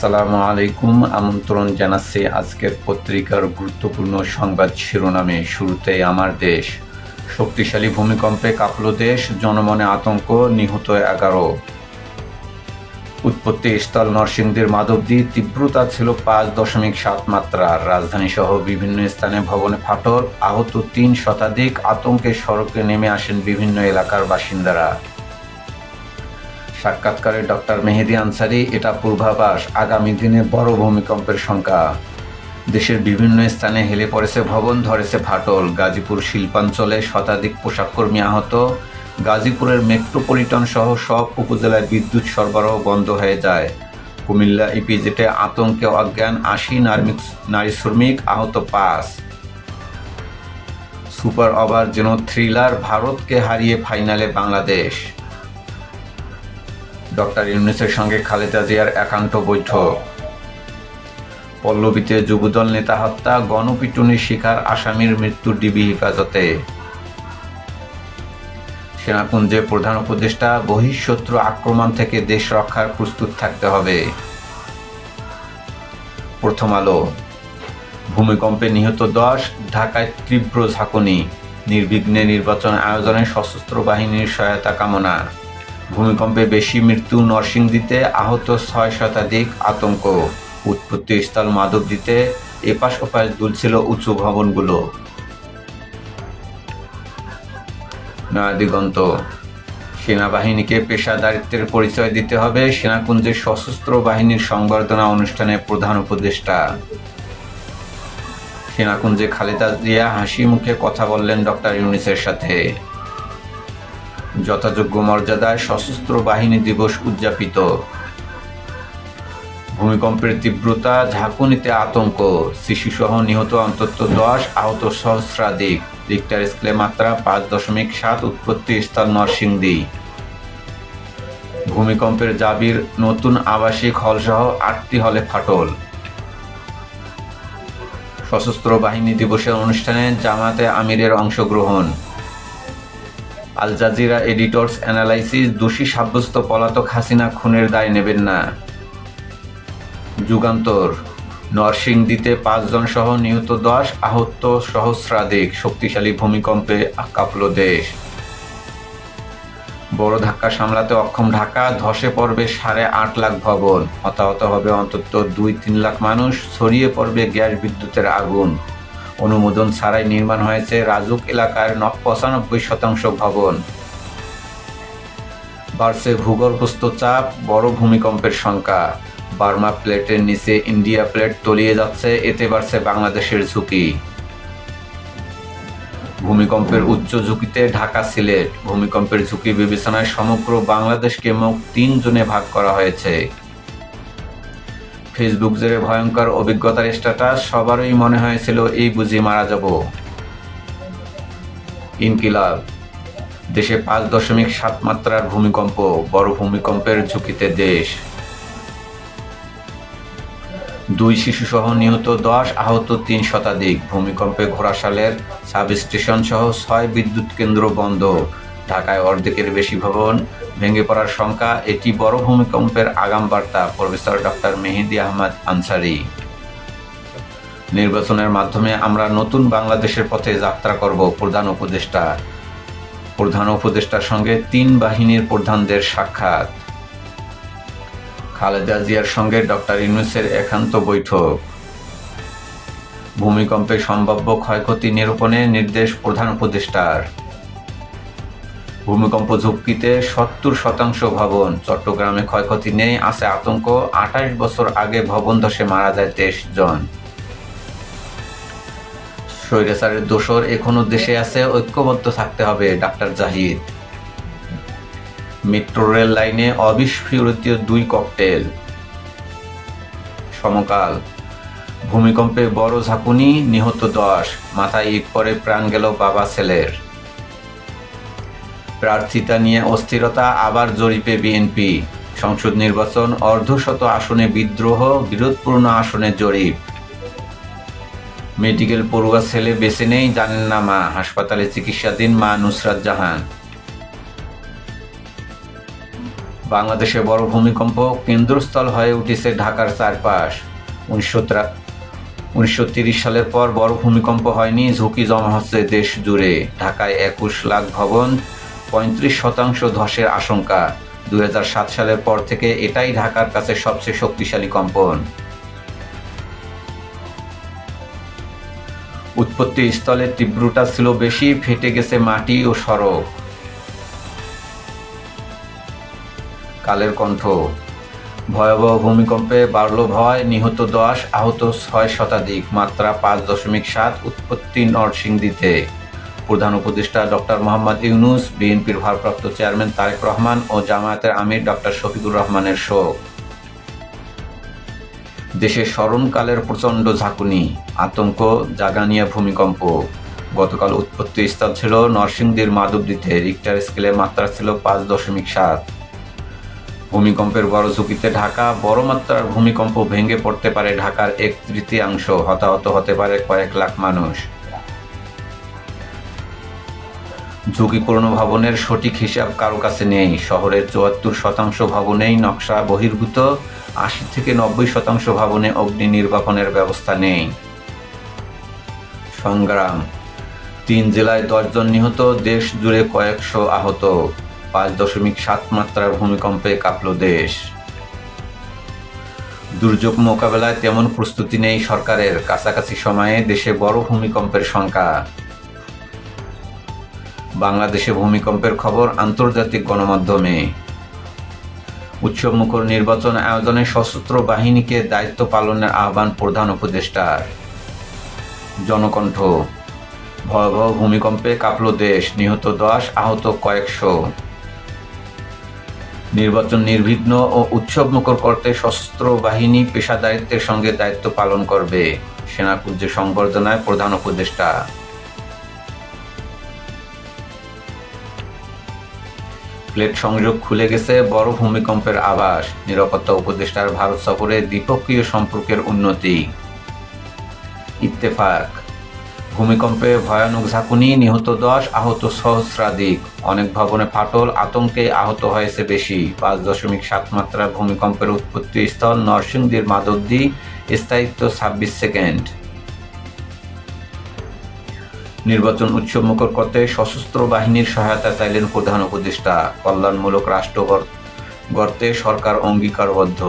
আসসালামু আলাইকুম। আমন্ত্রণ জানাচ্ছি আজকের পত্রিকার গুরুত্বপূর্ণ সংবাদ শিরোনামে। শুরুতেই আমার দেশ। শক্তিশালী ভূমিকম্পে কাঁপল দেশ, জনমনে আতঙ্ক, নিহত এগারো। উৎপত্তি স্থল নরসিংদীর মাধবদী, তীব্রতা ছিল পাঁচ দশমিক সাত মাত্রার রাজধানী সহ বিভিন্ন স্থানে ভবনে ফাটল, আহত তিন শতাধিক। আতঙ্কের সড়কে নেমে আসেন বিভিন্ন এলাকার বাসিন্দারা। সাক্ষাৎকারে ডক্টর মেহেদি আনসারি, এটা পূর্বাভাস। আগামী দিনে বড় ভূমিকম্পের সংখ্যা। দেশের বিভিন্ন স্থানে হেলে পড়েছে ভবন, ধরেছে ফাটল। গাজীপুর শিল্পাঞ্চলে শতাধিক পোশাককর্মী আহত। গাজীপুরের মেট্রোপলিটন সহ সব উপজেলায় বিদ্যুৎ সরবরাহ বন্ধ হয়ে যায়। কুমিল্লা ইপিজেটে আতঙ্কে অজ্ঞান আশি নারী শ্রমিক আহত পাঁচ। সুপার ওভার যেন থ্রিলার, ভারতকে হারিয়ে ফাইনালে বাংলাদেশ। ডক্টর ইউনুসের সঙ্গে খালেদা জিয়ার একান্ত বৈঠক। পল্লবীতে যুবদল নেতা হত্যা, গণপিটুনির শিকার আসামির মৃত্যু ডিবি হেফাজতে। সেনাকুঞ্জে প্রধান উপদেষ্টা, বহিঃশত্রু আক্রমণ থেকে দেশ রক্ষার প্রস্তুত থাকতে হবে। প্রথম আলো। ভূমিকম্পে নিহত দশ, ঢাকায় তীব্র ঝাঁকুনি, নির্বিঘ্নে নির্বাচন আয়োজনে সশস্ত্র বাহিনীর সহায়তা কামনা। ভূমিকম্পে বেশি মৃত্যু নরসিংদীতে আহত ছয় শতাধিক আতঙ্ক। উৎপত্তি স্থল মাধবদীতে এপাশ ওপাশ দুলছিল উঁচু ভবনগুলো। নয়াদিগন্ত সেনাবাহিনীকে পেশাদারিত্বের পরিচয় দিতে হবে। সেনাকুঞ্জের সশস্ত্র বাহিনীর সংবর্ধনা অনুষ্ঠানে প্রধান উপদেষ্টা। সেনাকুঞ্জে খালেদা জিয়া হাসি মুখে কথা বললেন ডক্টর ইউনিসের সাথে। যথাযোগ্য মর্যাদায় সশস্ত্র বাহিনী দিবস উদযাপিত। ভূমিকম্পের তীব্রতা, ঝাঁকুনিতে আতঙ্ক, শিশুসহ নিহত অন্তত দশ আহত সহস্রাধিক। রিক্টার স্কেলে মাত্রা পাঁচ দশমিক সাত উৎপত্তি স্থান নরসিংদী। ভূমিকম্পের জাবির নতুন আবাসিক হলসহ আটটি হলে ফাটল। সশস্ত্র বাহিনী দিবসের অনুষ্ঠানে জামাতে আমিরের অংশগ্রহণ। আল জাজিরা এডিটর্স অ্যানালাইসিস দোষী সাব্যস্ত পলাতক হাসিনা খুনের দায় নেবেন না। যুগান্তর, নরসিংদীতে পাঁচজন সহ নিহত দশ, আহত সহস্রাধিক শক্তিশালী ভূমিকম্পে কাঁপল দেশ। বড় ধাক্কা সামলাতে অক্ষম ঢাকা, ধসে পড়বে সাড়ে আট লাখ ভবন। হতাহত হবে অন্তত দুই তিন লাখ মানুষ, ছড়িয়ে পড়বে গ্যাস বিদ্যুতের আগুন। অনুমোদন ছাড়াই নির্মাণ হয়েছে রাজুক এলাকার পঁচানব্বই শতাংশ ভবন। বাড়ছে ভূগর্ভস্থ চাপ, বড় ভূমিকম্পের সংখ্যা। বার্মা প্লেটের নিচে ইন্ডিয়া প্লেট তলিয়ে যাচ্ছে, এতে বাড়ছে বাংলাদেশের ঝুঁকি। ভূমিকম্পের উচ্চ ঝুঁকিতে ঢাকা সিলেট। ভূমিকম্পের ঝুঁকি বিবেচনায় সমগ্র বাংলাদেশকে মোট তিন জনে ভাগ করা হয়েছে। ফেসবুক জেরে ভয়ঙ্কর অভিজ্ঞতার স্ট্যাটাস সবারই মনে হয়েছিল, এই বুঝি মারা যাব। ইনকিলাব, দেশে পাঁচ দশমিক সাত মাত্রার ভূমিকম্প, বড় ভূমিকম্পের ঝুঁকিতে দেশ। দুই শিশুসহ নিহত দশ, আহত তিন শতাধিক। ভূমিকম্পে ঘোড়াশালের সাব স্টেশন সহ ছয় বিদ্যুৎ কেন্দ্র বন্ধ। ঢাকায় অর্ধেকের বেশি ভবন ভেঙে পড়ার শঙ্কা, এটি বড় ভূমিকম্পের আগাম বার্তা প্রফেসর ডক্টর মেহেদি আহমদ আনসারি। নির্বাচনের মাধ্যমে আমরা নতুন বাংলাদেশের পথে যাত্রা করব, প্রধান উপদেষ্টা। প্রধান উপদেষ্টার সঙ্গে তিন বাহিনীর প্রধানদের সাক্ষাৎ। খালেদা জিয়ার সঙ্গে ডক্টর ইউনুসের একান্ত বৈঠক। ভূমিকম্পে সম্ভাব্য ক্ষয়ক্ষতি নিরূপণে নির্দেশ প্রধান উপদেষ্টার। ভূমিকম্প ঝুঁকিতে সত্তর শতাংশ ভবন। চট্টগ্রামে ক্ষয়ক্ষতি নেই, আছে আতঙ্ক। আঠাশ বছর আগে ভবন ধসে মারা যায় তেইশ জন। স্বৈরাচারের দোসর এখনও দেশে আছে, ঐক্যবদ্ধ থাকতে হবে, ডাক্তার জাহিদ। মেট্রো রেল লাইনে অবিস্ফোরিত দুই ককটেল। সমকাল। ভূমিকম্পে বড় ঝাঁকুনি, নিহত দশ। মাথায় ইট পরে প্রাণ গেল বাবা ছেলের। প্রার্থিতা নিয়ে অস্থিরতা, আবার জরিপে বিএনপি। সংসদ নির্বাচন, অর্ধশত আসনে বিদ্রোহ, বিরোধপূর্ণ আসনে জরিপ। মেডিকেল পড়ুয়া ছেলে বেছে নেই, জানেন না মা। হাসপাতালে চিকিৎসাধীন মা নুসরাত জাহান। বাংলাদেশে বড় ভূমিকম্প কেন্দ্রস্থল হয়ে উঠেছে ঢাকার চারপাশ। উনিশশো উনিশশো তিরিশ সালের পর বড় ভূমিকম্প হয়নি, ঝুঁকি জমা হচ্ছে দেশ জুড়ে। ঢাকায় একুশ লাখ ভবন পঁয়ত্রিশ শতাংশ ধসের আশঙ্কা। দুই সালের পর থেকে এটাই ঢাকার কাছে সবচেয়ে শক্তিশালী কম্পন। উৎপত্তি স্থলের তীব্রতা ছিল বেশি, ফেটে গেছে মাটি ও সড়ক। কালের কণ্ঠ। ভয়াবহ ভূমিকম্পে বাড়ল ভয়, নিহত দশ, আহত ছয় শতাধিক, মাত্রা পাঁচ দশমিক সাত, উৎপত্তি নরসিংদীতে। প্রধান উপদেষ্টা ডক্টর মোহাম্মদ ইউনুস, বিএনপির ভারপ্রাপ্ত চেয়ারম্যান তারেক রহমান ও জামায়াতের আমির ডক্টর শফিকুর রহমানের শোক। দেশে স্মরণকালের প্রচণ্ড ঝাঁকুনি, আতঙ্ক, জাগানিয়া ভূমিকম্প। গতকাল উৎপত্তি স্থল ছিল নরসিংদীর মাধবদীতে, রিক্টার স্কেলের মাত্রা ছিল পাঁচ দশমিক সাত। ভূমিকম্পের বড় ঝুঁকিতে ঢাকা বড় মাত্রার ভূমিকম্প ভেঙে পড়তে পারে ঢাকার এক তৃতীয়াংশ, হতাহত হতে পারে কয়েক লাখ মানুষ। ঝুঁকিপূর্ণ ভবনের সঠিক হিসাব কারও কাছে নেই। শহরের চুয়াত্তর শতাংশ ভবনেই নকশা বহির্ভূত, আশি থেকে নব্বই শতাংশ ভবনে অগ্নি নির্বাপনের ব্যবস্থা নেই। সংগ্রাম। তিন জেলায় দশজন নিহত, দেশ জুড়ে কয়েকশো আহত। পাঁচ দশমিক সাত মাত্রার ভূমিকম্পে কাঁপল দেশ। দুর্যোগ মোকাবেলায় তেমন প্রস্তুতি নেই সরকারের। কাছাকাছি সময়ে দেশে বড় ভূমিকম্পের সংখ্যা। বাংলাদেশে ভূমিকম্পের খবর আন্তর্জাতিক গণমাধ্যমে। উৎসবমুখর নির্বাচন আয়োজনে সশস্ত্র বাহিনীকে দায়িত্ব পালনের আহ্বান প্রধান উপদেষ্টার। জনকণ্ঠ, ভয়াবহ ভূমিকম্পে কাঁপল দেশ, নিহত দশ, আহত কয়েকশো। নির্বাচন নির্বিঘ্ন ও উৎসবমুখর করতে সশস্ত্র বাহিনী পেশাদারিত্বের সঙ্গে দায়িত্ব পালন করবে সেনাকুঞ্জে সংবর্ধনায় প্রধান উপদেষ্টা। প্লেট সংযোগ খুলে গেছে, বড় ভূমিকম্পের আভাস। নিরাপত্তা উপদেষ্টার ভারত সফরে দ্বিপক্ষীয় সম্পর্কের উন্নতি। ইত্তেফাক, ভূমিকম্পে ভয়ানক ঝাঁকুনি, নিহত দশ, আহত সহস্রাধিক। অনেক ভবনে ফাটল, আতঙ্কে আহত হয়েছে বেশি। পাঁচ দশমিক সাত মাত্রার ভূমিকম্পের উৎপত্তি স্থল নরসিংদীর মাদদ্দি স্থায়িত্ব ছাব্বিশ সেকেন্ড। নির্বাচন উৎসবমুখর করতে সশস্ত্র বাহিনীর সহায়তা চাইলেন প্রধান উপদেষ্টা। কল্যাণমূলক রাষ্ট্র গড়তে সরকার অঙ্গীকারবদ্ধ।